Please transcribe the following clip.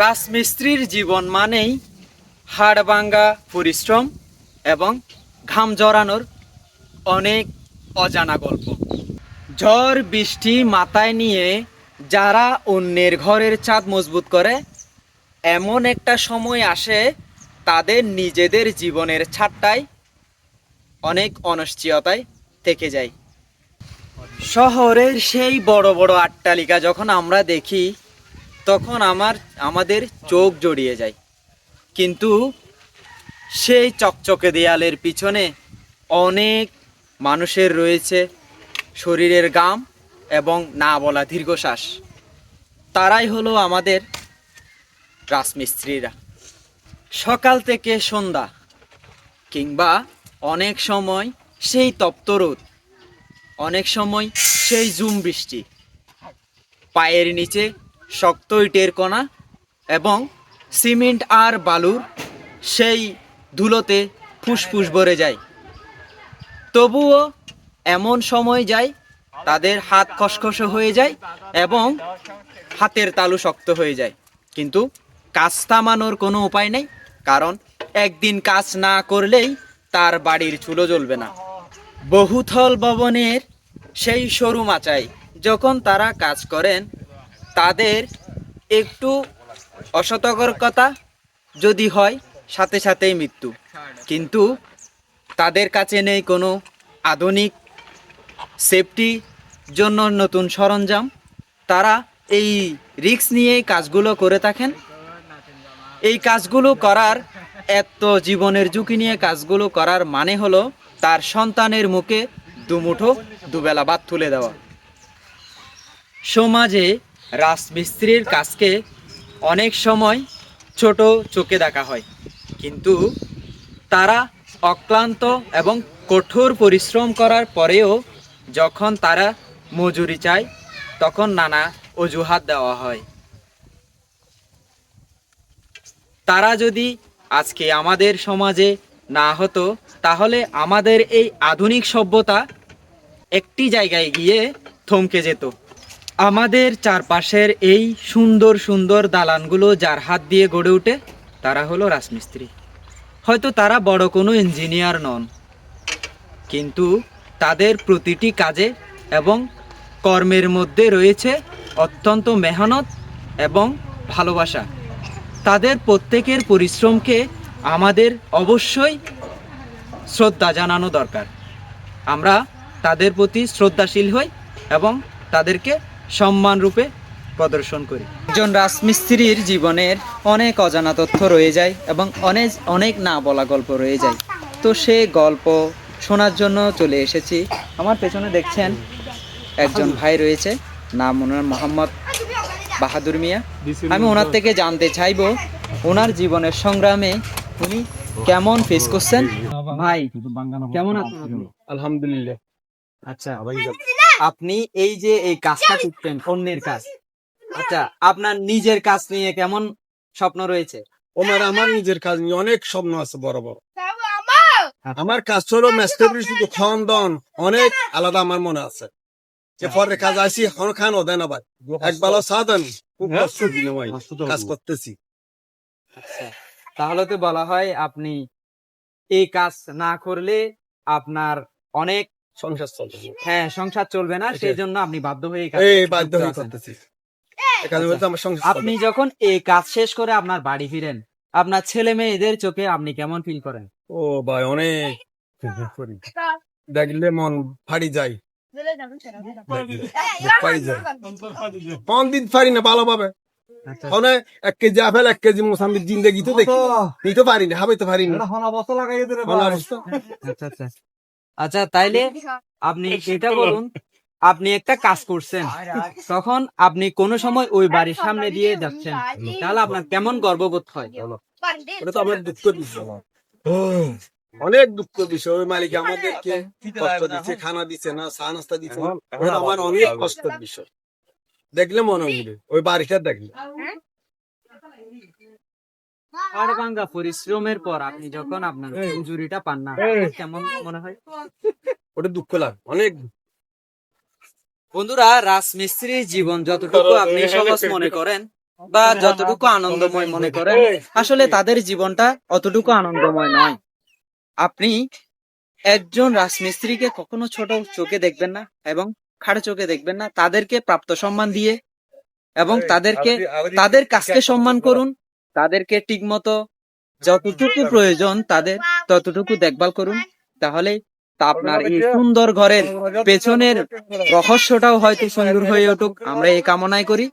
রাজমিস্ত্রির জীবন মানেই হাড়ভাঙ্গা পরিশ্রম এবং ঘাম জড়ানোর অনেক অজানা গল্প। ঝড় বৃষ্টি মাথায় নিয়ে যারা অন্যের ঘরের চাঁদ মজবুত করে, এমন একটা সময় আসে তাদের নিজেদের জীবনের ছাদটায় অনেক অনিশ্চয়তায় থেকে যায়। শহরের সেই বড় বড় আট্টালিকা যখন আমরা দেখি তখন আমার, আমাদের চোখ জড়িয়ে যায়। কিন্তু সেই চকচকে দেয়ালের পিছনে অনেক মানুষের রয়েছে, শরীরের গাম এবং না বলা দীর্ঘশ্বাস। তারাই হলো আমাদের রাজমিস্ত্রিরা। সকাল থেকে সন্ধ্যা কিংবা অনেক সময় সেই তপ্ত রোদ, অনেক সময় সেই জুম বৃষ্টি। পায়ের নিচে শক্ত ইটের কণা এবং সিমেন্ট আর বালুর সেই ধুলোতে ফুসফুস ভরে যায়। তবুও এমন সময় যায়, তাদের হাত খসখসে হয়ে যায় এবং হাতের তালু শক্ত হয়ে যায়। কিন্তু কাজ থামানোর কোনো উপায় নেই, কারণ একদিন কাজ না করলেই তার বাড়ির চুলো জ্বলবে না। বহুতল ভবনের সেই সরু মাচায় যখন তারা কাজ করেন তাদের একটু অসতর্কতা যদি হয়, সাথে সাথেই মৃত্যু। কিন্তু তাদের কাছে নেই কোনো আধুনিক সেফটি জন্য নতুন সরঞ্জাম। তারা এই রিস্ক নিয়েই কাজগুলো করে থাকেন। এই কাজগুলো করার এত জীবনের ঝুঁকি নিয়ে কাজগুলো করার মানে হলো তার সন্তানের মুখে দুমুঠো দুবেলা ভাত তুলে দেওয়া। সমাজে রাজমিস্ত্রির কাজকে অনেক সময় ছোট চোখে দেখা হয়। কিন্তু তারা অক্লান্ত এবং কঠোর পরিশ্রম করার পরেও যখন তারা মজুরি চায়, তখন নানা অজুহাত দেওয়া হয়। তারা যদি আজকে আমাদের সমাজে না হতো, তাহলে আমাদের এই আধুনিক সভ্যতা একটি জায়গায় গিয়ে থমকে যেত। আমাদের চারপাশের এই সুন্দর সুন্দর দালানগুলো যার হাত দিয়ে গড়ে ওঠে, তারা হলো রাজমিস্ত্রি। হয়তো তারা বড় কোনো ইঞ্জিনিয়ার নন, কিন্তু তাদের প্রতিটি কাজে এবং কর্মের মধ্যে রয়েছে অত্যন্ত মেহনত এবং ভালোবাসা। তাদের প্রত্যেকের পরিশ্রমকে আমাদের অবশ্যই শ্রদ্ধা জানানো দরকার। আমরা তাদের প্রতি শ্রদ্ধাশীল হই এবং তাদেরকে সম্মান রূপে প্রদর্শন করি। একজন রাজমিস্ত্রির জীবনের অনেক অজানা তথ্য রয়ে যায় এবং অনেক অনেক না বলা গল্প রয়ে যায়। তো সে গল্প শোনার জন্য চলে এসেছি। আমার পেছনে দেখছেন একজন ভাই রয়েছে নাম ওনার মোহাম্মদ বাহাদুর মিয়া। আমি ওনার থেকে জানতে চাইব ওনার জীবনের সংগ্রামে উনি কেমন ফেস করছেন? ভাই কেমন আছেন? আলহামদুলিল্লাহ। আচ্ছা আপনি এই যে এই কাজটা করতেন অন্যের কাজ। আচ্ছা আপনার নিজের কাজ নিয়ে কেমন স্বপ্ন রয়েছে? ওনার আমার নিজের কাজ নিয়ে অনেক স্বপ্ন আছে বড় বড়। আমার? কাজ হলো মেস্টারি শুধু খন্দন অনেক আলাদা আমার মনে আছে। যে পরে কাজ আসি হন খান ওদেন আবার। এক বেলা সাধন খুব কষ্ট বিনিময় কাজ করতেছি। আচ্ছা তাহলে তো বলা হয় আপনি এই কাজ না করলে আপনার অনেক সংসার চলতে হ্যাঁ সংসার চলবে না সেই জন্য আপনি বাধ্য হয়ে এই বাধ্য হয়ে করতেছি। সংসার আপনি যখন এই কাজ শেষ করে আপনার বাড়ি ফিরেন আপনার ছেলে মেয়েদের চোখে আপনি কেমন ফিল করেন? ও ভাই অনেক দেখলে মন ফাড়ি যায়। দিন ফাড়ি না ভালোভাবে। আচ্ছা। এক কেজি আপেল এক কেজি মোসাম্বির জিন্দগি তো দেখি। নিতে পারি না হাবাইতে পারি না? আচ্ছা আচ্ছা। আচ্ছা তাইলে আপনি এটা বলুন আপনি একটা কাজ করছেন। তখন আপনি কোন সময় ওই বাড়ির সামনে দিয়ে যাচ্ছেন। তাহলে আপনার কেমন গর্ববোধ হয়? ওটা তো আমার দুঃখ বিষয় অনেক দুঃখ বিষয় ওই মালিক আমাদেরকে কষ্ট দিচ্ছে খানা দিচ্ছে না চা নাস্তা দিচ্ছে না। ওটা আমার অনেক কষ্টের বিষয়। দেখলে মনে হইলে ওই বাড়িটা দেখলে। হাড়ভাঙ্গা পরিশ্রমের পর আপনি যখন আপনার মজুরিটা পান না কেমন মনে হয়? ওটা দুঃখ লাগে অনেক। বন্ধুরা রাজমিস্ত্রির জীবন যতটুকু আপনি সহজ মনে করেন বা যতটুকু আনন্দময় মনে করেন আসলে তাদের জীবনটা অতটুকু আনন্দময় নয়। আপনি একজন রাজমিস্ত্রিকে কখনো ছোট চোখে দেখবেন না এবং খাড়ো চোখে দেখবেন না তাদেরকে প্রাপ্ত সম্মান দিয়ে এবং তাদেরকে তাদের কাজকে সম্মান করুন তাদেরকে ঠিক মতো যতটুকু প্রয়োজন তাদের ততটুকু দেখভাল করুন। তাহলে তা আপনার এই সুন্দর ঘরের পেছনের রহস্যটাও হয়তো সুন্দর হয়ে উঠুক। আমরা এই কামনাই করি।